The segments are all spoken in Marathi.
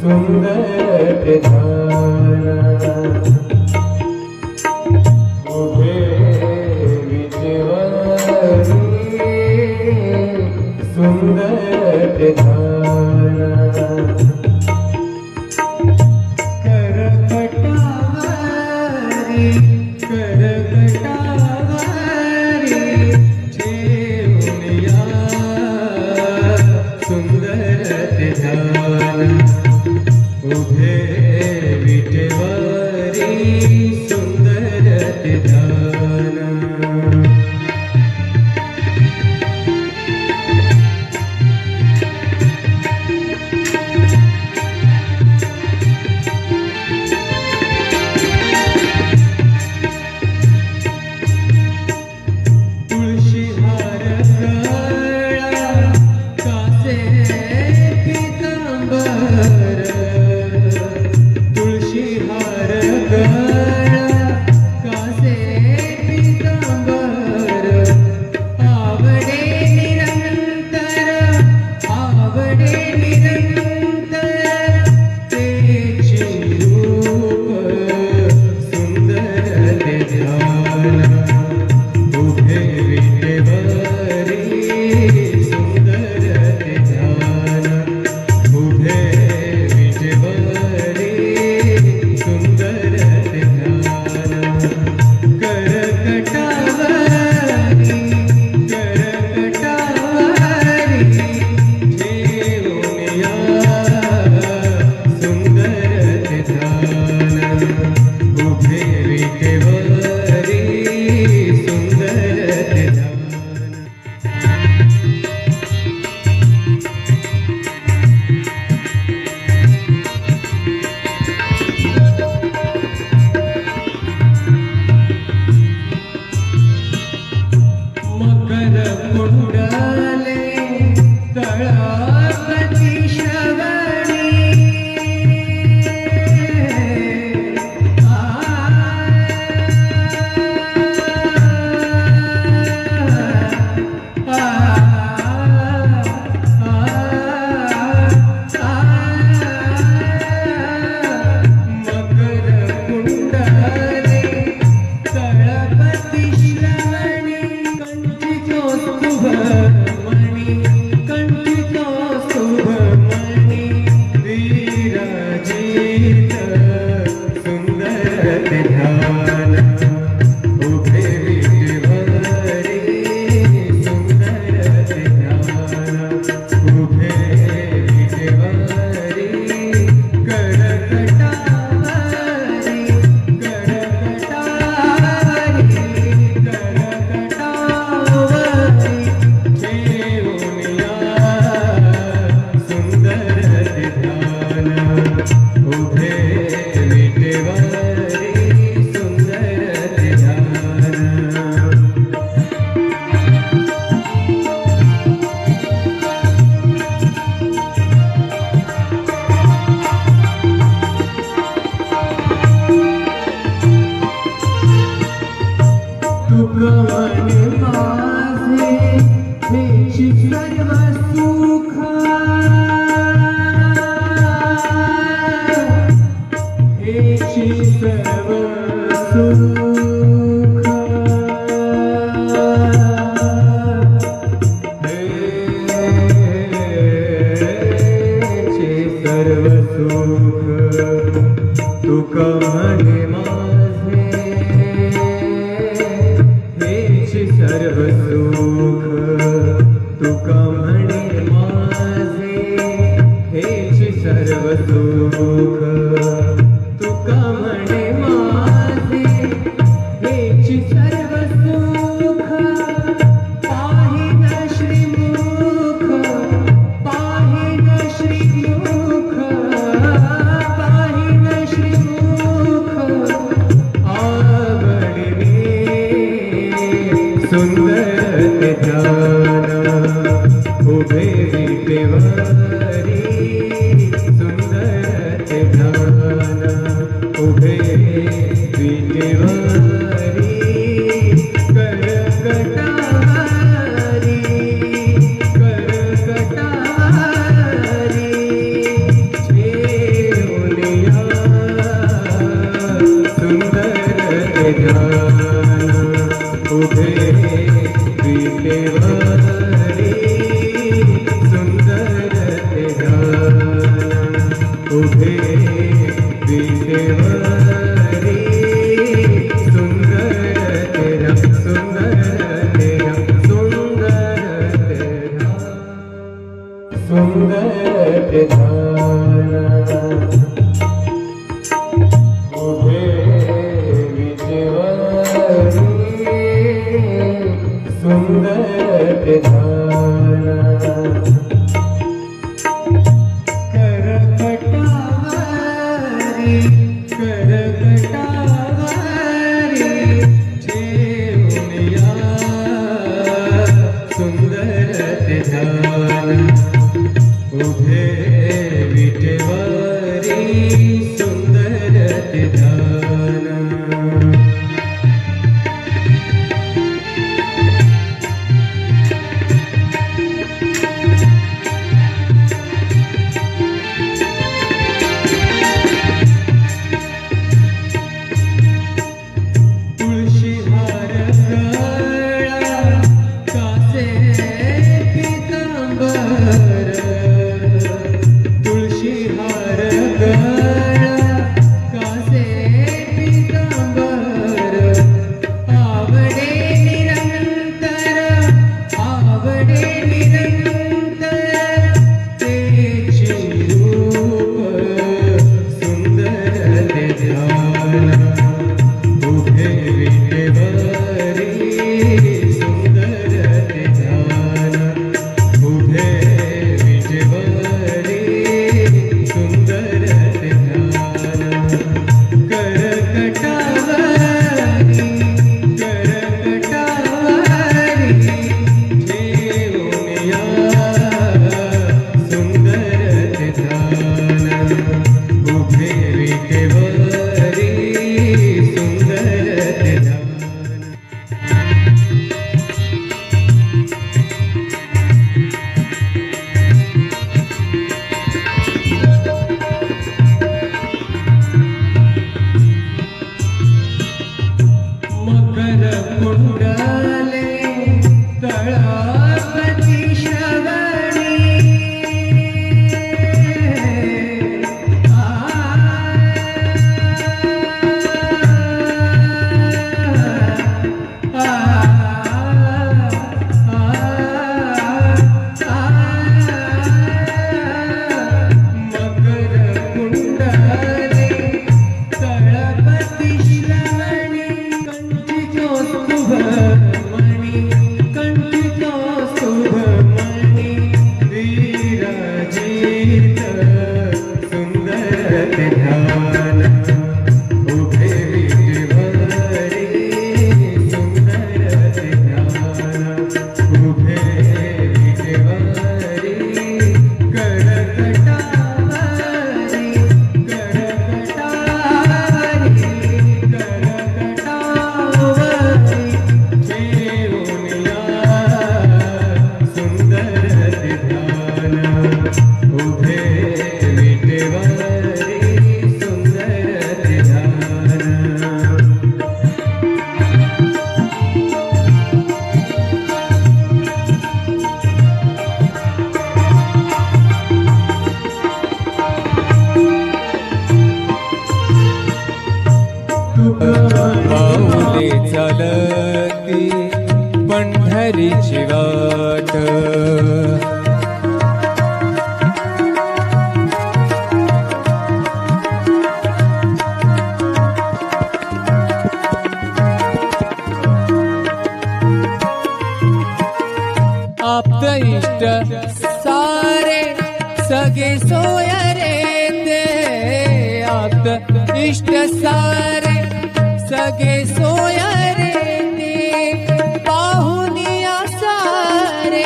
सुंदर ध्यान സുന്ദരത്തെ Yeah. তো शोभे विदेव कर चालती पंढरीची वाट इष्ट सारे सगे सोयरे ते आप इष्ट सारे सगे सोयरे ते पाहुनिया सारे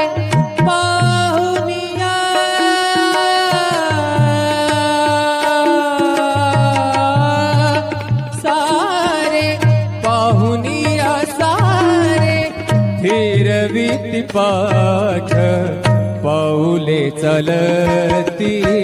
पाहुनिया सारे पाहुनिया सारे फिरवीत पाठ पाऊले चलती।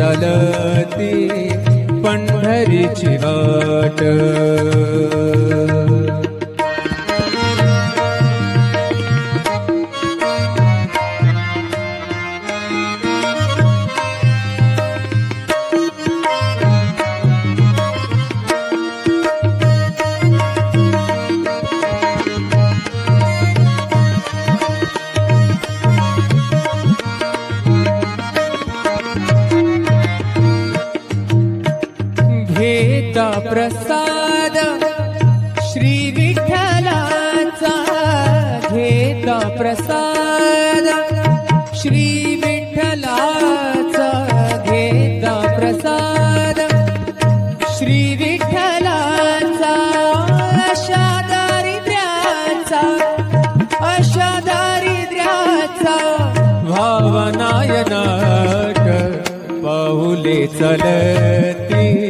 चालती पंढरीची वाट. प्रसाद श्री विठ्ठलाचा घेता प्रसाद. श्री विठ्ठलाचा घेता प्रसाद. श्री विठ्ठलाचा अशा दारिद्र्याचा अशा दारिद्र्याचा भावनायनाट पाहुले चलती.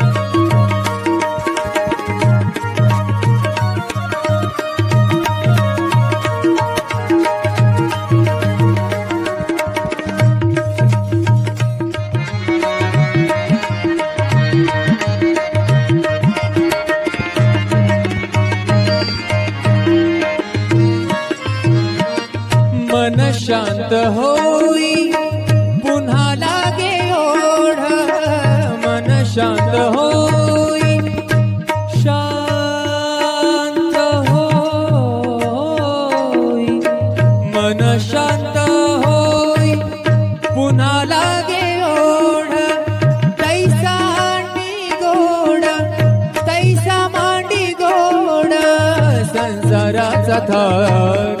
शांत होई पुन्हा लागे ओढ मन शांत होई शांत होई मन शांत होई पुन्हा लागे ओढ तैसा मांडी गोड तैसा मांडी गोड संसाराचा थाट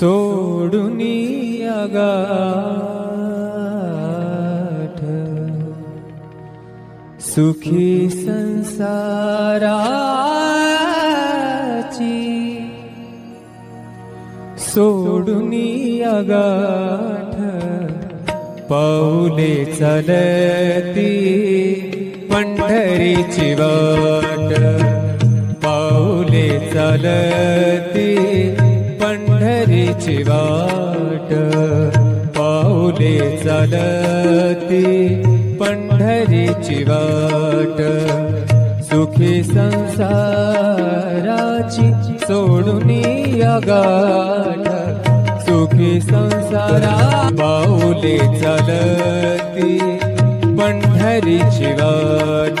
सोडून गाठ सुखी संसाराची सोडून गाठ पाऊले चालती पंढरीची वाट. पाऊले चालती तुझी वाट पाऊले चालती पंढरीची वाट. सुखी संसाराची सोडून गाठ. सुखी संसारा पाऊले चालती पंढरीची वाट.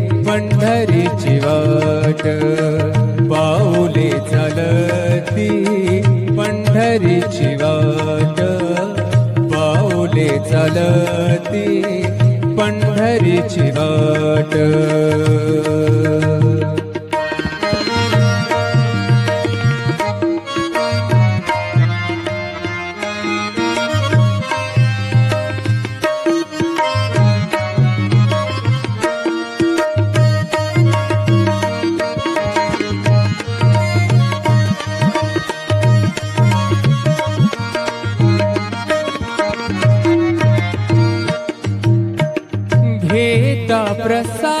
पंढरीची वाट पाऊले चालती पंढरीची वाट पाऊले चालती पंढरीची वाट प्रसाद श्री